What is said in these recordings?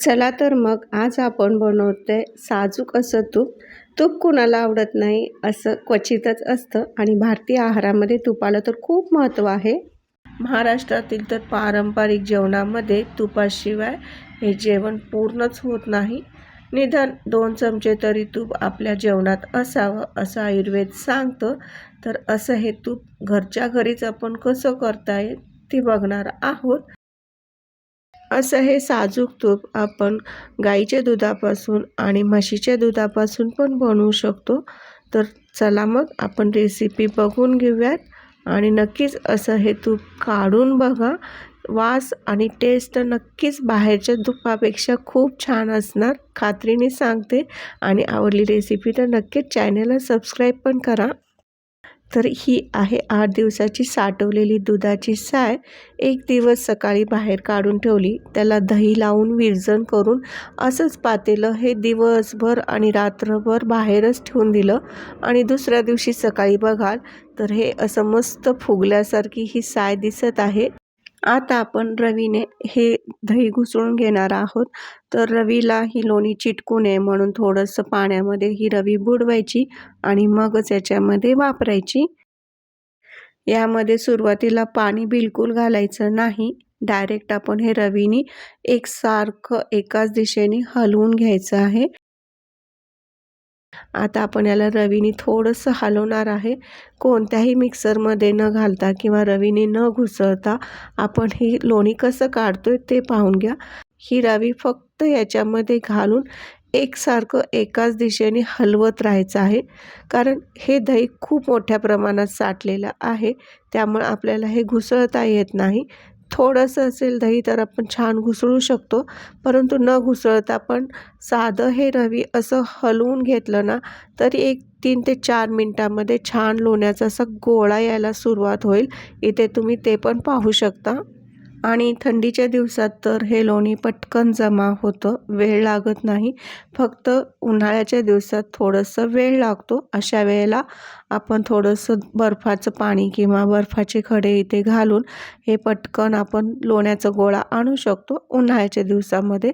चला तर मग आज आपण बनवतोय साजूक असं तूप. तूप कुणाला आवडत नाही असं क्वचितच असतं आणि भारतीय आहारामध्ये तुपाला तर खूप महत्त्व आहे. महाराष्ट्रातील तर पारंपरिक जेवणामध्ये तुपाशिवाय हे जेवण पूर्णच होत नाही. निदान दोन चमचे तरी तूप आपल्या जेवणात असावं असं आयुर्वेद सांगतं. तर असं हे तूप घरच्या घरीच आपण कसं करता येईल ते बघणार आहोत. असं हे साजूक तूप आपण गाईच्या दुधापासून आणि म्हशीच्या दुधापासून पण बनवू शकतो. तर चला मग आपण रेसिपी बघून घेऊयात. आणि नक्कीच असं हे तूप काढून बघा. वास आणि टेस्ट नक्कीच बाहेरच्या तुपापेक्षा खूप छान असणार. खात्रीने सांगते. आणि आवडली रेसिपी तर नक्कीच चॅनलला सबस्क्राईब पण करा. तर ही आहे आठ दिवसाची साठवलेली दुधाची साय. एक दिवस सकाळी बाहेर काढून ठेवली. त्याला दही लावून विरजण करून असंच पातेलं हे दिवसभर आणि रात्रभर बाहेरच ठेवून दिलं. आणि दुसऱ्या दिवशी सकाळी बघाल तर हे असं मस्त फुगल्यासारखी ही साय दिसत आहे. आता आपण रवीने हे दही घुसळून घेणार आहोत. तर रवीला ही लोणी चिटकू नये म्हणून थोडंसं पाण्यामध्ये ही रवी बुडवायची आणि मगच याच्यामध्ये वापरायची. यामध्ये सुरुवातीला पाणी बिलकुल घालायचं नाही. डायरेक्ट आपण हे रवीनी एकसारखं एकाच दिशेने हलवून घ्यायचं आहे. आता आपण याला रवीनी थोडंसं हलवणार आहे. कोणत्याही मिक्सरमध्ये न घालता किंवा रवीने न घुसळता आपण ही लोणी कसं काढतोय ते पाहून घ्या. ही रवी फक्त याच्यामध्ये घालून एकसारखं एकाच दिशेने हलवत राहायचं आहे. कारण हे दही खूप मोठ्या प्रमाणात साठलेलं आहे. त्यामुळे आपल्याला हे घुसळता येत नाही. थोडंसं असेल दही तर आपण छान घुसळू शकतो. परंतु न घुसळता पण साधं हे रवी असं हलवून घेतलं ना तरी एक तीन ते चार मिनटामध्ये छान लोण्याचा असा गोळा यायला सुरुवात होईल. इथे तुम्ही ते पण पाहू शकता. आणि थंडीच्या दिवसात तर हे लोणी पटकन जमा होतं वेळ लागत नाही. फक्त उन्हाळ्याच्या दिवसात थोडंसं वेळ लागतो. अशा वेळेला आपण थोडंसं बर्फाचं पाणी किंवा बर्फाचे खडे इथे घालून हे पटकन आपण लोण्याचा गोळा आणू शकतो उन्हाळ्याच्या दिवसामध्ये.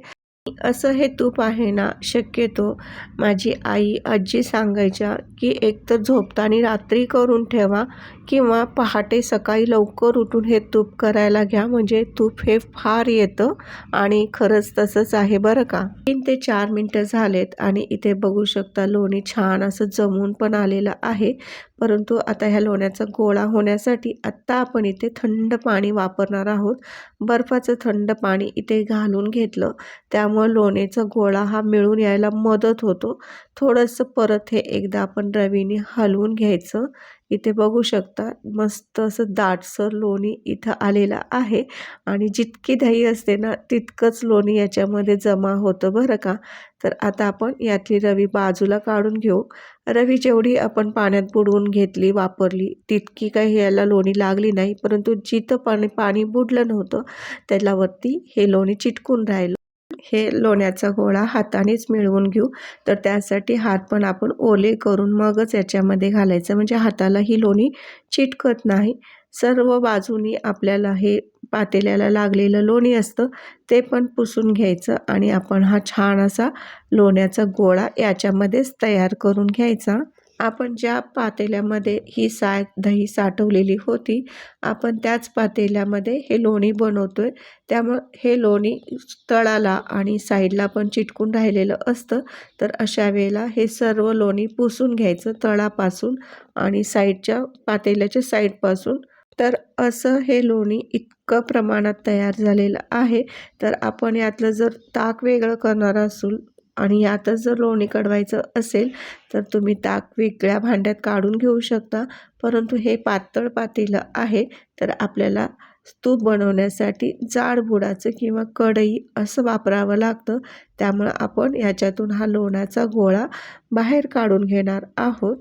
असं हे तूप आहे ना शक्यतो माझी आई आजी सांगायच्या की एकतर झोपताना रात्री करून ठेवा किंवा पहाटे सकाळी लवकर उठून हे तूप करायला घ्या. म्हणजे तूप हे फार येतं आणि खरंच तसंच आहे बरं का? तीन ते चार मिनटं झालेत आणि इथे बघू शकता लोणी छान असं जमून पण आलेलं आहे. परंतु आता ह्या लोण्याचा गोळा होण्यासाठी आत्ता आपण इथे थंड पाणी वापरणार आहोत. बर्फाचं थंड पाणी इथे घालून घेतलं. त्यामुळं लोण्याचा गोळा हा मिळून यायला मदत होतो. थोडंसं परत हे एकदा आपण रवीने हलवून घ्यायचं. इथे बघू शकता मस्त असं दाटसर लोणी इथं आलेलं आहे. आणि जितकी दही असते ना तितकंच लोणी याच्यामध्ये जमा होतं बरं का? तर आता आपण यातली रवी बाजूला काढून घेऊ. रवी जेवढी आपण पाण्यात बुडवून घेतली वापरली तितकी काही याला लोणी लागली नाही. परंतु जिथं पाणी पाणी बुडलं नव्हतं त्यालावरती हे लोणी चिटकून राहिलं. हे लोण्याचा गोळा हातानेच मिळवून घेऊ. तर त्यासाठी हात पण आपण ओले करून मगच याच्यामध्ये घालायचं. म्हणजे हाताला ही लोणी चिटकत नाही. सर्व बाजूनी आपल्याला हे पातेल्याला लागलेलं लोणी असतं ते पण पुसून घ्यायचं आणि आपण हा छान असा लोण्याचा गोळा याच्यामध्येच तयार करून घ्यायचा. आपण ज्या पातेल्यामध्ये ही साय दही साठवलेली होती आपण त्याच पातेल्यामध्ये हे लोणी बनवतो आहे त्यामुळं हे लोणी तळाला आणि साईडला पण चिटकून राहिलेलं असतं. तर अशा वेळेला हे सर्व लोणी पुसून घ्यायचं तळापासून आणि साईडच्या पातेल्याच्या साईडपासून. तर असं हे लोणी इतकं प्रमाणात तयार झालेलं आहे. तर आपण यातलं जर ताक वेगळं करणार असूल आणि यातच जर लोणी कडवायचं असेल तर तुम्ही ताक वेगळ्या भांड्यात काढून घेऊ शकता. परंतु हे पातळ पातेलं आहे तर आपल्याला स्तूप बनवण्यासाठी जाड बुडाचं किंवा कढई असं वापरावं लागतं. त्यामुळं आपण याच्यातून हा लोण्याचा गोळा बाहेर काढून घेणार आहोत.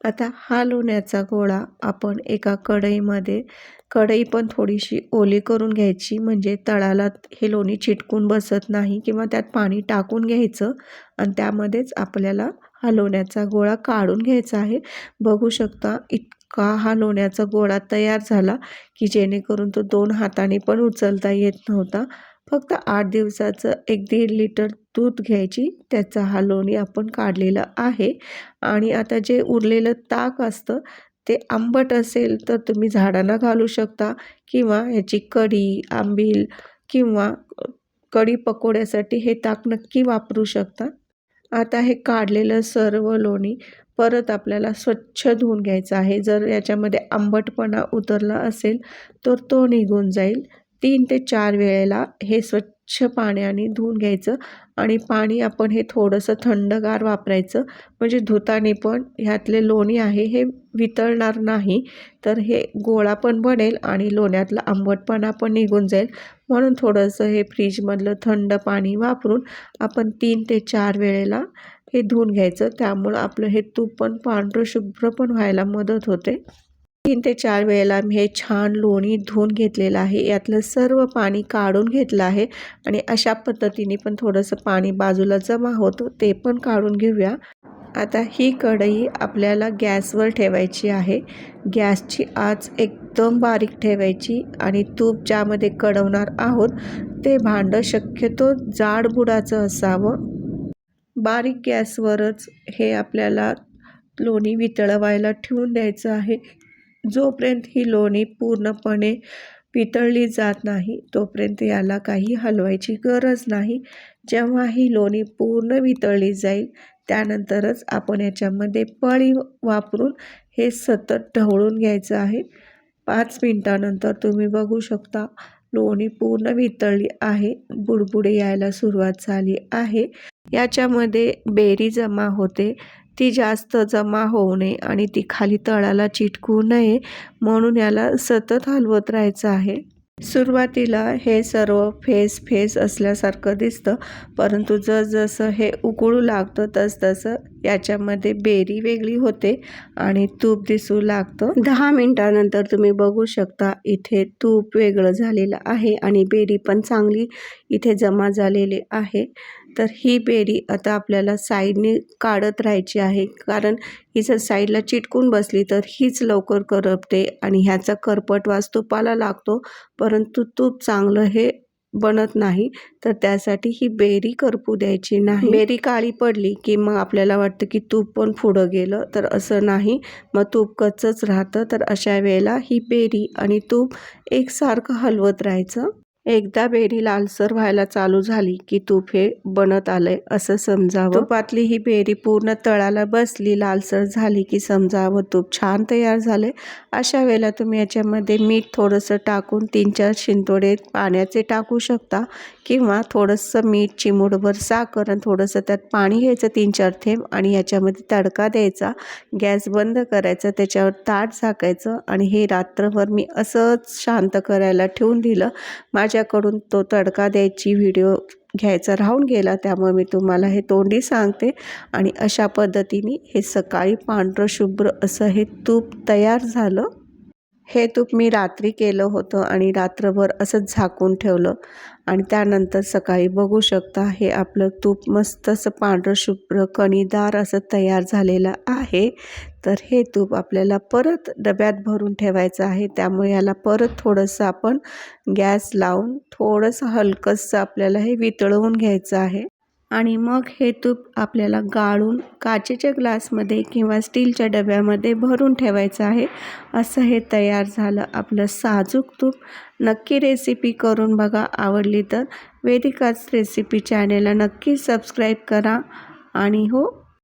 आता हा लोण्याचा गोळा आपण एका कढईमध्ये कढई पण थोडीशी ओली करून घ्यायची म्हणजे तळाला हे लोणी चिटकून बसत नाही किंवा त्यात पाणी टाकून घ्यायचं आणि त्यामध्येच आपल्याला हा लोण्याचा गोळा काढून घ्यायचा आहे. बघू शकता इतका हा लोण्याचा गोळा तयार झाला की जेणेकरून तो दोन हाताने पण उचलता येत नव्हता. फक्त आठ दिवसाचं एक दीड लिटर दूध घ्यायची. त्याचा हा लोणी आपण काढलेलं आहे. आणि आता जे उरलेलं ताक असतं ते आंबट असेल तर तुम्ही झाडांना घालू शकता किंवा ह्याची कढी आंबील किंवा कढी पकोड्यासाठी हे ताक नक्की वापरू शकता. आता हे काढलेलं सर्व लोणी परत आपल्याला स्वच्छ धुवून घ्यायचं आहे. जर याच्यामध्ये आंबटपणा उतरला असेल तर तो निघून जाईल. तीन ते चार वेळेला हे स्वच्छ पाण्याने धुवून घ्यायचं आणि पाणी आपण हे थोडंसं थंडगार वापरायचं. म्हणजे धुताने पण ह्यातले लोणी आहे हे वितळणार नाही तर हे गोळा पण बनेल आणि लोण्यातला आंबटपणा पण निघून जाईल. म्हणून थोडंसं हे फ्रीजमधलं थंड पाणी वापरून आपण तीन ते चार वेळेला हे धुवून घ्यायचं. त्यामुळं आपलं हे तूप पण पांढरं शुभ्र पण व्हायला मदत होते. तीन ते चार वेळेला मी हे छान लोणी धुवून घेतलेलं आहे. यातलं सर्व पाणी काढून घेतलं आहे आणि अशा पद्धतीने पण थोडंसं पाणी बाजूला जमा होतं ते पण काढून घेऊया. आता ही कढई आपल्याला गॅसवर ठेवायची आहे. गॅसची आच एकदम बारीक ठेवायची आणि तूप ज्यामध्ये कढवणार आहोत ते भांडं शक्यतो जाड बुडाचं असावं. बारीक गॅसवरच हे आपल्याला लोणी वितळवायला ठेवून द्यायचं आहे. जोपर्यंत ही लोणी पूर्णपणे वितळली जात नाही तोपर्यंत याला काही हलवायची गरज नाही. जेव्हा ही लोणी पूर्ण वितळली जाईल त्यानंतरच आपण याच्यामध्ये पळी वापरून हे सतत ढवळून घ्यायचं आहे. पाच मिनटानंतर तुम्ही बघू शकता लोणी पूर्ण वितळली आहे बुडबुडे यायला सुरुवात झाली आहे. याच्यामध्ये बेरी जमा होते. ती जास्त जमा होऊ नये आणि ती खाली तळाला चिटकू नये म्हणून याला सतत हलवत राहायचं आहे. सुरुवातीला हे सर्व फेस फेस असल्यासारखं दिसतं परंतु जसजसं हे उकळू लागतं तसतसं याच्यामध्ये बेरी वेगळी होते आणि तूप दिसू लागतं. दहा मिनटानंतर तुम्ही बघू शकता इथे तूप वेगळं झालेलं आहे आणि बेरी पण चांगली इथे जमा झालेली आहे. तर ही बेरी आता आपल्याला साईडने काढत राहायची आहे. कारण ही जर साईडला चिटकून बसली तर हीच लवकर करपते आणि ह्याचा करपट वास तुपाला लागतो. परंतु तूप चांगलं हे बनत नाही तर त्यासाठी ही बेरी करपू द्यायची नाही. बेरी काळी पडली की मग आपल्याला वाटतं की तूप पण पुढं गेलं तर असं नाही. मग तूप कच्चंच राहतं तर अशा वेळेला ही बेरी आणि तूप एकसारखं हलवत राहायचं. एकदा बेरी लालसर व्हायला चालू झाली की तूप हे बनत आलंय असं समजावं. तुपातली ही बेरी पूर्ण तळाला बसली लालसर झाली की समजावं. तूप छान तयार झाले अशा वेळेला तुम्ही याच्यामध्ये मीठ थोडंसं टाकून तीन चार शिंतोडे पाण्याचे टाकू शकता किंवा थोडंसं मीठ चिमूडभर साखर आणि थोडंसं त्यात पाणी घ्यायचं तीन चार थेंब आणि याच्यामध्ये तडका द्यायचा. गॅस बंद करायचा त्याच्यावर ताट झाकायचं आणि हे रात्रभर मी असंच शांत करायला ठेवून दिलं. माझ्याकडून तो तडका द्यायची व्हिडिओ घ्यायचा राहून गेला त्यामुळे मी तुम्हाला हे तोंडी सांगते. आणि अशा पद्धतीने हे सकाळी पांढरं शुभ्र असं हे तूप तयार झालं. हे तूप मी रात्री केलं होतं आणि रात्रभर असंच झाकून ठेवलं. आणि त्यानंतर सकाळी बघू शकता हे आपलं तूप मस्त असं पांढरं शुभ्र कणीदार असं तयार झालेलं आहे. तर हे तूप आपल्याला परत डब्यात भरून ठेवायचं आहे. त्यामुळे याला परत थोडंसं आपण गॅस लावून थोडंसं हलकंसं आपल्याला हे वितळवून घ्यायचं आहे. आणि मग हे तूप आपल्याला गाळून काचेच्या ग्लासमध्ये किंवा स्टीलच्या डब्यामध्ये भरून ठेवायचं आहे. असं हे तयार झालं आपलं साजूक तूप. नक्की रेसिपी करून बघा आवडली तर. वेदिकाच रेसिपी चॅनेलला नक्की सबस्क्राईब करा. आणि हो